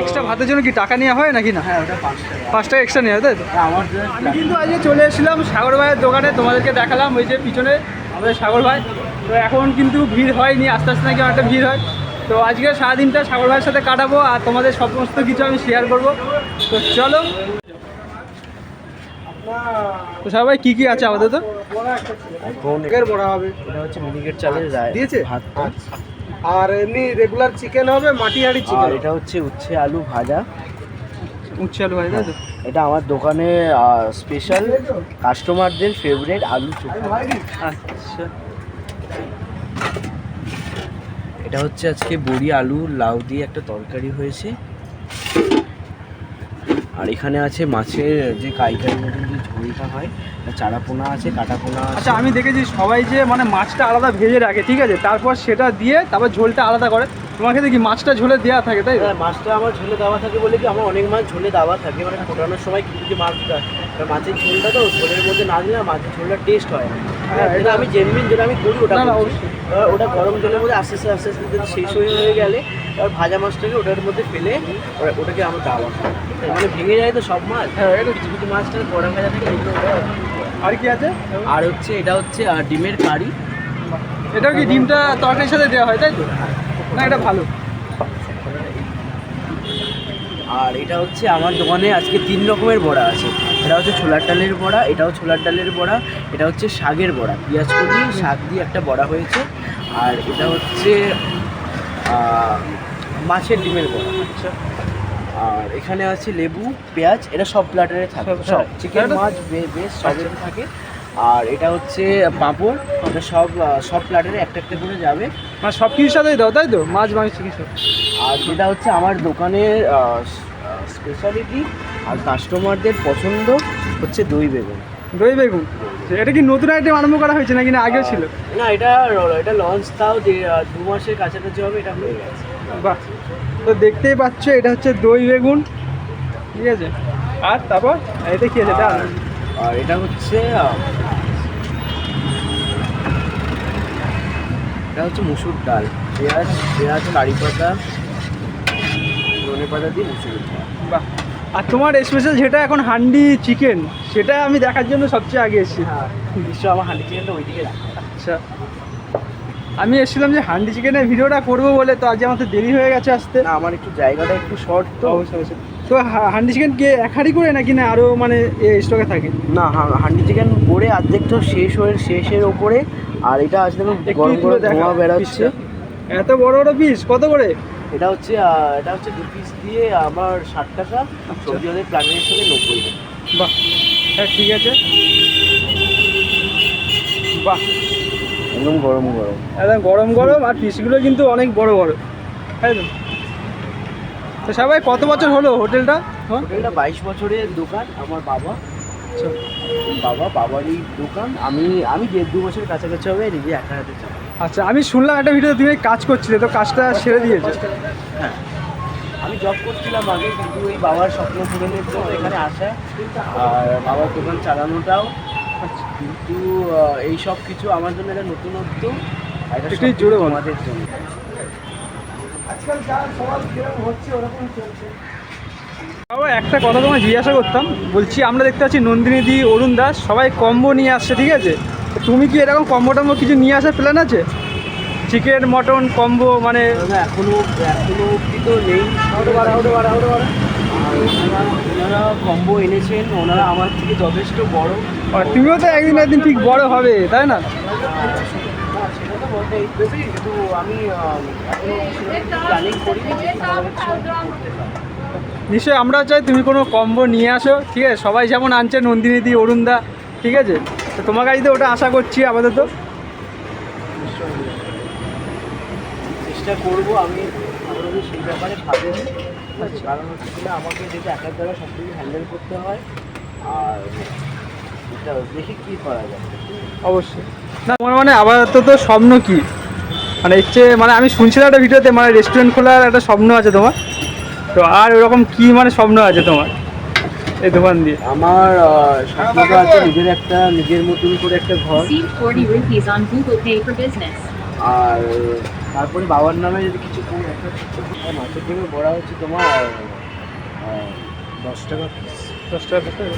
Extra ভাতের জন্য কি টাকা নেওয়া হয় নাকি না? হ্যাঁ ওটা পাঁচ টাকা। এক্সট্রা নেওয়া হয় তাই তো? আমার আমি কিন্তু আজকে চলে এসেছিলাম সাগর ভাইয়ের দোকানে তোমাদেরকে দেখালাম ওই যে পিছনে আমাদের সাগর ভাই। তো এখন কিন্তু ভিড় হয়নি আস্তে আস্তে নাকি অনেকটা ভিড় হয়। তো আজকে সারাদিনটা সাগর ভাইয়ের সাথে কাটাবো আর তোমাদের সমস্ত কিছু আমি শেয়ার করব। তো চলো। তো সবাই কি কি আছে আপাতত এখন চিকেন বড়া হবে। এটা হচ্ছে মিনিকেট চালের রায়। দিয়েছে? ভাত। আর এমনি রেগুলার চিকেন হবে মাটি চিকেন আর এটা হচ্ছে উচ্ছে আলু ভাজা। উচ্ছে আলু ভাজা তো? এটা আমার দোকানে স্পেশাল কাস্টমারদের ফেভারিট আলু চোখা। আচ্ছা। এটা হচ্ছে আজকে বড়ি আলু লাউ দিয়ে একটা তরকারি হয়েছে। আর এখানে আছে মাছের যে কাইকারি মতন যে ঝোলটা হয় চারাপোনা আছে কাটাপোনা আচ্ছা আমি দেখেছি সবাই যে মানে মাছটা আলাদা ভেজে রাখে ঠিক আছে? তারপর সেটা দিয়ে তারপর ঝোলটা আলাদা করে। তোমার ক্ষেত্রে কি মাছটা ঝোলে দেওয়া থাকে তাই হ্যাঁ, মাছটা আমার ঝোলে দেওয়া থাকে বলে কি আমার অনেক মাছ ঝোলে দেওয়া থাকে। মানে ফোটানোর সময় কিছু কিছু মাছ মাছের ঝোলটা তো ঝোলের মধ্যে না দিলে মাছের ঝোলটা টেস্ট হয় না। হ্যাঁ এটা আমি জেনমিন যেটা আমি করি ওটা ওটা গরম জলের মধ্যে আস্তে আস্তে আস্তে আস্তে শেষ হয়ে হয়ে গেলে ভাজা মাছটাকে ওটার মধ্যে ফেলে ওটাকে আমার দেওয়া হয় মানে ভেঙে যায় তো সব মাছ? হ্যাঁ, কিছু কিছু মাছটা বড়া ভাজা থাকে আর কি আছে? আর হচ্ছে এটা হচ্ছে ডিমের কারি। এটাও কি ডিমটা তরকারির সাথে দেওয়া হয় তাই তো? না এটা ভালো। আর এটা হচ্ছে আমার দোকানে আজকে তিন রকমের বড়া আছে। এটা হচ্ছে ছোলার ডালের বড়া এটাও ছোলার ডালের বড়া এটা হচ্ছে শাকের বড়া। পেঁয়াজ কলি শাক দিয়ে একটা বড়া হয়েছে। আর এটা হচ্ছে মাছের ডিমের বড়া। আচ্ছা আর এখানে আছে লেবু পেঁয়াজ এটা সব প্ল্যাটারে থাকে। সব-। চিকেন মাছ বেশ সবেতে থাকে। আর এটা হচ্ছে পাঁপড়। এটা সব সব প্ল্যাটারে একটা একটা করে যাবে। মানে সব কিছুর সাথেই দাও তাই তো? মাছ মাংস কিছু আর যেটা হচ্ছে আমার দোকানের স্পেশালিটি আর কাস্টমারদের পছন্দ হচ্ছে দই বেগুন। দই বেগুন? এটা কি নতুন আইটেম আরম্ভ করা হয়েছে নাকি না আগেও ছিল? না এটা এটা লঞ্চ তাও যে দু মাসের কাছাকাছি হবে এটা হয়ে গেছে। বাহ। তো দেখতেই পাচ্ছ এটা হচ্ছে দই বেগুন ঠিক আছে? আর তারপর এতে কি আছে? ডাল আর- এটা হচ্ছে এটা হচ্ছে মুসুর ডাল। পেঁয়াজ পেঁয়াজ কারি পাতা ধনে পাতা দিয়ে মুসুর ডাল। বাহ। আর তোমার স্পেশাল যেটা এখন হান্ডি চিকেন সেটা আমি দেখার জন্য সবচেয়ে আগে এসেছি। হ্যাঁ নিশ্চয় আমার হান্ডি চিকেনটা ওইদিকে আচ্ছা। আমি এসেছিলাম যে হান্ডি চিকেনের ভিডিওটা করব বলে তো আজ আমার তো দেরি হয়ে গেছে আসতে। না আমার একটু জায়গাটা একটু শর্ট তো। অবশ্যই অবশ্যই। তো হান্ডি চিকেন কি এক হাঁড়ি করে নাকি না আরও মানে স্টকে থাকে? না হান্ডি চিকেন করে অর্ধেকটা শেষ হয়ে শেষের ওপরে আর এটা একটু গরম গরম ধোঁয়া বেড়াচ্ছে এত বড় বড় পিস কত করে? এটা হচ্ছে এটা হচ্ছে দু পিস দিয়ে আমার ষাট টাকা সবজি ওদের প্ল্যানের সাথে নব্বই বাহ হ্যাঁ ঠিক আছে। বাহ। একদম গরম গরম। একদম গরম গরম আর পিসগুলো কিন্তু অনেক বড় বড়। তাই তো? তো সবাই কত বছর হলো হোটেলটা? হোটেলটা বাইশ বছরের দোকান আমার বাবা। আচ্ছা। বাবা বাবারই দোকান। আমি আমি দেড় দু বছরের কাছাকাছি হবে নিজে একা হাতে আচ্ছা আমি শুনলাম একটা ভিডিও তুমি কাজ করছিলে তো কাজটা সেরে দিয়েছে। হ্যাঁ। আমি জব করছিলাম আগে কিন্তু ওই বাবার স্বপ্ন পূরণের জন্য এখানে আসা। আর বাবার দোকান চালানোটাও কিন্তু এই সব কিছু আমার জন্য নতুনত্ব এটা একটু সবকিছু জোরে। আমাদের জন্য। আজকাল যা সবার যেরকম হচ্ছে ওরকম চলছে। বাবা একটা কথা তোমায় জিজ্ঞাসা করতাম বলছি আমরা দেখতে পাচ্ছি নন্দিনী দি অরুণ দাস সবাই কম্বো নিয়ে আসছে ঠিক আছে? তো তুমি কি এরকম কম্বো টম্বো কিছু নিয়ে আসার প্ল্যান আছে? চিকেন মটন কম্বো মানে এখনও এখনও অব্দি তো নেই। ওনারা ওনারা কম্বো এনেছেন ওনারা আমার থেকে যথেষ্ট বড়। আর তুমিও তো একদিন একদিন ঠিক বড় হবে তাই না? সেটা তো বটেই কিন্তু আমি প্ল্যানিং করিনি কিন্তু আমাদের কিছু করতে পারি। নিশ্চয়ই আমরা চাই তুমি কোনো কম্বো নিয়ে আসো ঠিক আছে? সবাই যেমন আনছে নন্দিনী দি অরুণ দা ঠিক আছে? তো তোমার কাছে তো ওটা আশা করছি আপাতত। চেষ্টা করব আমি সেই ব্যাপারে ভাবিনি কারণ হচ্ছে কিনা আমাকে যেটা একার দ্বারা সব কিছু হ্যান্ডেল করতে হয় আর দেখি কী করা যায়। অবশ্যই। না তোমার মানে আপাতত তো স্বপ্ন কি? মানে ইচ্ছে মানে আমি শুনছিলাম একটা ভিডিওতে মানে রেস্টুরেন্ট খোলার একটা স্বপ্ন আছে তোমার। তো আর ওরকম কি মানে স্বপ্ন আছে তোমার? এই দোকান দিয়ে। আমার স্বপ্নটা আছে নিজের একটা নিজের মতন করে একটা ঘর। Received 40 rupees on Google Pay আর তারপরে বাবার নামে যদি কিছু মাছের ডিমের বড়া হচ্ছে তোমার দশ টাকা পিস দশ টাকা পিস তাই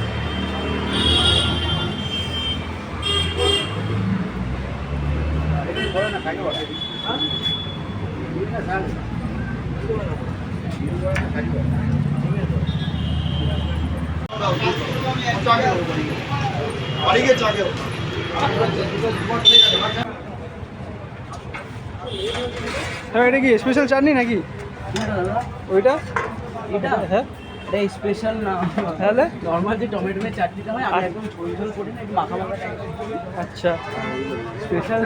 তো? হ্যাঁ এটা কি স্পেশাল চাটনি নাকি? ওইটা? এটা? হ্যাঁ। এটা স্পেশাল না। তাহলে? নর্মাল যে টমেটো চাটনিটা হয় আমি একদম ঝোল ঝোল করি না একটু মাখা মাখা আচ্ছা। স্পেশাল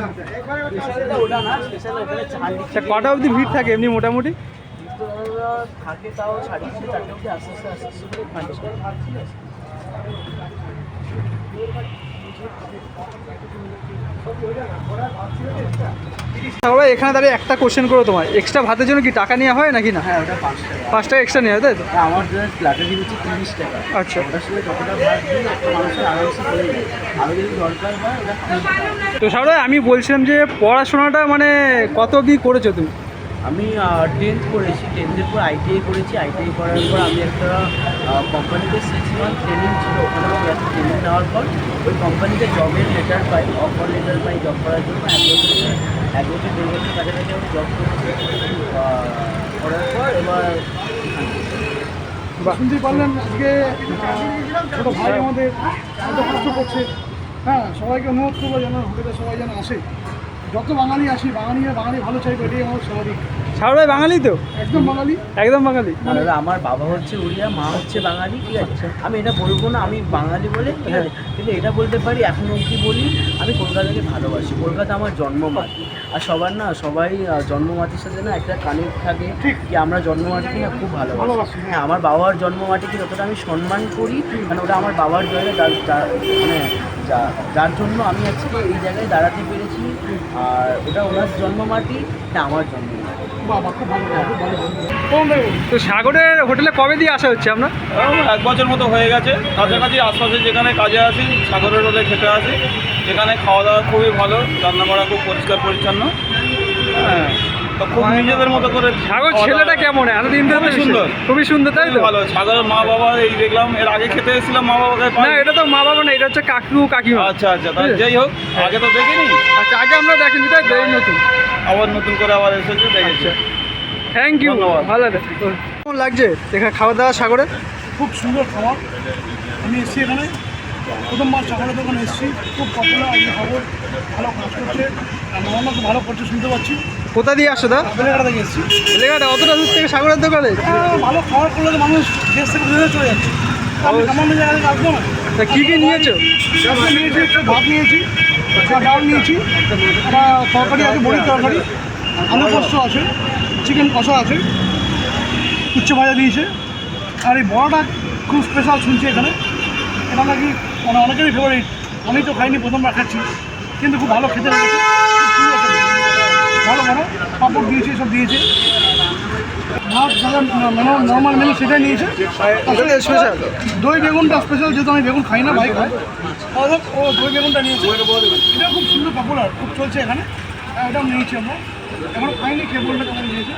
স্পেশালটা ওটা না স্পেশাল ওখানে আচ্ছা কটা অবধি ভিড় থাকে এমনি মোটামুটি? থাকে তাও সাড়ে তিনটে চারটে অবধি আস্তে আস্তে আস্তে আস্তে করে খাচ্ছে ঠিক আছে। তাহলে এখানে দাঁড়িয়ে একটা কোশ্চেন করো তোমার এক্সট্রা ভাতের জন্য কি টাকা নেওয়া হয় নাকি না? হ্যাঁ ওটা পাঁচ টাকা। পাঁচ টাকা এক্সট্রা নেওয়া হয় তাই তো? তা আমার প্লাটার দিন হচ্ছে তিরিশ টাকা। আচ্ছা। ওটার সঙ্গে যতটা ভাত দিই মানুষের আরামসে হয়ে যায় আরও যদি দরকার হয় ওটা তো সারা আমি বলছিলাম যে পড়াশোনাটা মানে কত অবধি করেছ তুমি? আমি টেন্থ করেছি টেন্থের পর আইটিআই করেছি। আইটিআই করার পর আমি একটা কোম্পানিতে সিক্স মান্থ ট্রেনিং ছিল। ওখানে আমি একটা ট্রেনিং নেওয়ার পর ওই কোম্পানিতে জবের লেটার পাই অফার লেটার পাই জব করার জন্য। এক বছর এক বছর দেড় বছর কাছাকাছি আমি জব করেছি। করার পর এবার শুনতেই পারলেন আজকে ছোটো ভাই আমাদের কষ্ট করছে। হ্যাঁ সবাইকে অনুরোধ করব যেন হোটেলে সবাই যেন আসে। যত বাঙালি আসি বাঙালিরা বাঙালি ভালো চাইবে এটাই আমার স্বাভাবিক। ভাই বাঙালি তো? একদম বাঙালি। একদম বাঙালি। দাদা আমার বাবা হচ্ছে উড়িয়া মা হচ্ছে বাঙালি ঠিক আছে? আমি এটা বলব না আমি বাঙালি বলে ঠিক আছে? কিন্তু এটা বলতে পারি এখন অবধি বলি আমি কলকাতাকে ভালোবাসি। কলকাতা আমার জন্মমাটি আর সবার না সবাই জন্মমাটির সাথে না একটা কানেক্ট থাকে কি আমরা জন্মমাটিকে না খুব ভালোবাসি। হ্যাঁ। আমার বাবার জন্মমাটিকে যতটা আমি সম্মান করি মানে ওটা আমার বাবার যার- মানে যা- যার জন্য আমি আজকে এই জায়গায় দাঁড়াতে পেরেছি। আর ওটা ওনার জন্মমাটি না আমার জন্মমাটি। বাবা খুব ভালো খুব ভালো কোন দেবে তো সাগরের হোটেলে কবে দিয়ে আসা হচ্ছে আমরা এক বছর মতো হয়ে গেছে। কাছাকাছি আশপাশে যেখানে কাজে আসি সাগরের রোদে খেতে আসি যেখানে খাওয়া দাওয়া খুবই ভালো রান্না করা খুব পরিষ্কার পরিচ্ছন্ন। হ্যাঁ। তো খুব নিজেদের মতো করে সাগর খাওয়া ছেলেটা দাওয়া- কেমন? এতদিন ধরে খুবই সুন্দর। খুবই সুন্দর তাই তো? ভালো। মা বাবা এই দেখলাম এর আগে খেতে এসেছিলাম মা বাবাকে না এটা তো মা বাবা না এটা হচ্ছে কাকু কাকিমা। আচ্ছা আচ্ছা যাই হোক আগে তো দেখিনি। আচ্ছা আগে আমরা দেখিনি তাই নতুন। আবার নতুন করে আবার এসেছে দেখেছি। থ্যাংক ইউ ধন্যবাদ। ভালো কেমন লাগছে এখানে খাওয়া দাওয়া সাগরে? খুব সুন্দর খাবার আমি এসেছি এখানে। প্রথমবার চকলের দোকানে এসেছি খুব পপুলার আজকে খবর ভালো কাজ করছে। খুব ভালো করছে শুনতে পাচ্ছি। কোথা দিয়ে আসো দা বেলেঘাটা থেকে এসেছি। এলাকাটা অতটা দূর থেকে সাগরের দোকানে? ভালো খাবার করলে তো মানুষ দেশ থেকে বিদেশে চলে যাচ্ছে। আমার জায়গা থেকে আসব না। কি কি নিয়েছো? নিয়েছি একটু ভাত নিয়েছি একটা ডাল নিয়েছি একটা তরকারি আছে বড়ির তরকারি। আলু পোস্ত আছে চিকেন কষা আছে উচ্চ ভাজা দিয়েছে। আর এই বড়াটা খুব স্পেশাল শুনছি এখানে। এটা নাকি মানে অনেকেরই ফেভারিট আমি তো খাইনি প্রথমবার খাচ্ছি। কিন্তু খুব ভালো খেতে লেগেছে। ভালো ভালো। পাঁপড় দিয়েছে সব দিয়েছে। ভাত নর্মাল মেনু সেটাই নিয়েছে। আসলে স্পেশাল দই বেগুনটা স্পেশাল যেহেতু আমি বেগুন খাই না ভাই খাই ও দই বেগুনটা নিয়েছে। এটা খুব সুন্দর পপুলার খুব চলছে এখানে। এটাও নিয়েছি আমরা। এখনও খাইনি খেয়ে বলটা কেমন নিয়েছে